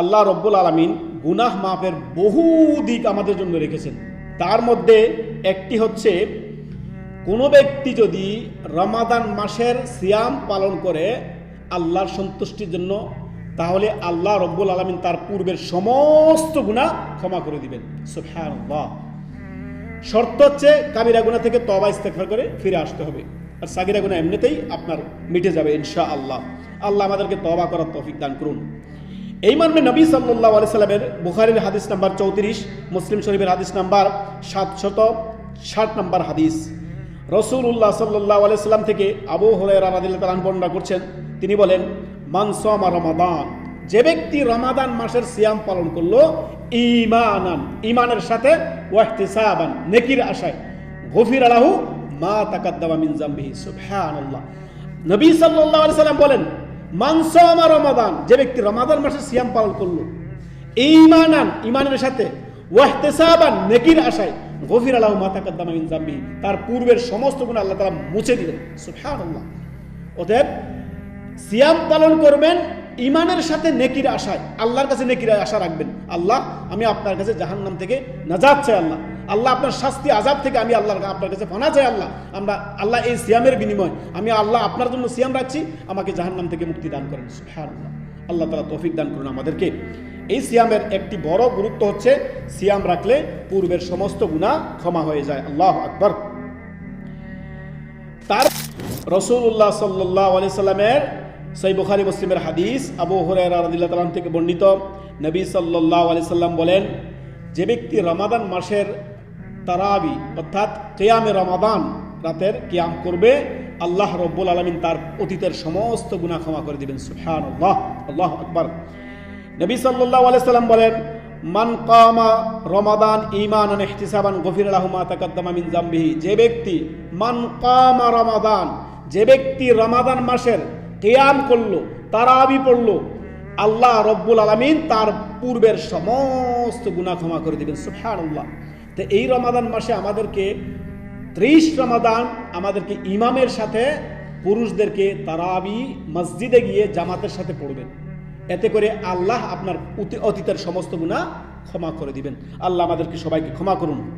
আল্লাহ রব্বুল আলমিন গুনাহ মাফের বহু দিক আমাদের জন্য রেখেছেন। তার মধ্যে একটি হচ্ছে, কোনো ব্যক্তি যদি রমাদান মাসের সিয়াম পালন করে আল্লাহর সন্তুষ্টির জন্য, তাহলে আল্লাহ রব্বুল আলমিন তার পূর্বের সমস্ত গুণা ক্ষমা করে দিবেন। শর্ত হচ্ছে কাবিরা গুণা থেকে তবা ইস্তেকফার করে ফিরে আসতে হবে। আর সাগিরা গুণা এমনিতেই আপনার মিটে যাবে ইনশা আল্লাহ আল্লাহ আমাদেরকে তবা করার তৌফিক দান করুন। এই মর্মে নবী সাল্লাহ আলি সাল্লামের বুখারির হাদিস নাম্বার চৌত্রিশ, মুসলিম শরীফের হাদিস নাম্বার সাতশত ষাট নাম্বার হাদিস। রসুল্লাহ সাল্লাহ আলি সাল্লাম থেকে আবু হরাইরা রাদিল্লাহ তালান বর্ণনা করছেন, তিনি বলেন মানসমা রমাদান, যে ব্যক্তি রমাদান মাসের সিয়াম পালন করল ইমানান ইমানের সাথে ওয়াহতিসাবান, নেকির আশায় গফির আলাহু মা তাকাদ্দামা মিন জামবিহি, সুবহানাল্লাহ। নবী সাল্লাল্লাহু আলাইহি সাল্লাম বলেন মানসামা রমাদান, যে ব্যক্তি রমাদান মাসে সিয়াম পালন করল ইমানান ইমানের সাথে, ওয়াহতিসাবান, নেকির আশায় গফির আলাহু মা তাকাদ্দামা মিন তার পূর্বের সমস্ত গুনাহ আল্লাহ তাআলা মুছে দিলেন। সুবহানাল্লাহ। অতএব, সিয়াম পালন করবেন ইমানের সাথে নেকির আশায়, আল্লাহর কাছে নেকির আশা রাখবেন। আল্লাহ, আমি আপনার কাছে জাহান্নাম থেকে নাজাত চাই আল্লাহ। আল্লাহ আপনার শাস্তি আজাব থেকে আমি আল্লাহর আপনার কাছে ফানা চাই আল্লাহ। আমরা আল্লাহ এই সিয়ামের বিনিময়। আমি আল্লাহ আপনার জন্য সিয়াম রাখছি। আমাকে জাহান্নাম থেকে মুক্তি দান করেন। আল্লাহ তালা তৌফিক দান করুন আমাদেরকে। এই সিয়ামের একটি বড় গুরুত্ব হচ্ছে সিয়াম রাখলে পূর্বের সমস্ত গুণা ক্ষমা হয়ে যায়। আল্লাহ আকবর। তার রসুল্লাহ সাল্লাহ আলি সাল্লামের সই বুখারি মুসলিমের হাদিস আবু তালাম থেকে বর্ণিত। নবী সাল্লাহ আলি সাল্লাম বলেন, যে ব্যক্তি রমাদান মাসের তারাবি, অর্থাৎ কেয়ামে রমাদান, রাতের কেয়াম করবে। আল্লাহ রব্বুল আলমিন তার অতীতের সমস্ত গুণা ক্ষমা করে দিবেন। সুফান আল্লাহ আল্লাহ আকবর। নবী সাল্লাহ আলি সাল্লাম বলেন, মান কামা রমাদান ইমান ইহতিসাবান গফির আলাহুমা তাকাদ্দামা মিন জামবিহি। যে ব্যক্তি মান কামা রমাদান, যে ব্যক্তি রমাদান মাসের কেয়াম করল, তারাবি পড়ল, আল্লাহ রব্বুল আলামিন তার পূর্বের সমস্ত গুনাহ ক্ষমা করে দিবেন। সুবহানাল্লাহ। তো এই রমাদান মাসে আমাদেরকে, ত্রিশ রমাদান আমাদেরকে ইমামের সাথে, পুরুষদেরকে তারাবি মসজিদে গিয়ে জামাতের সাথে পড়বেন। এতে করে আল্লাহ আপনার অতীতের সমস্ত গুণা ক্ষমা করে দিবেন। আল্লাহ আমাদেরকে সবাইকে ক্ষমা করুন।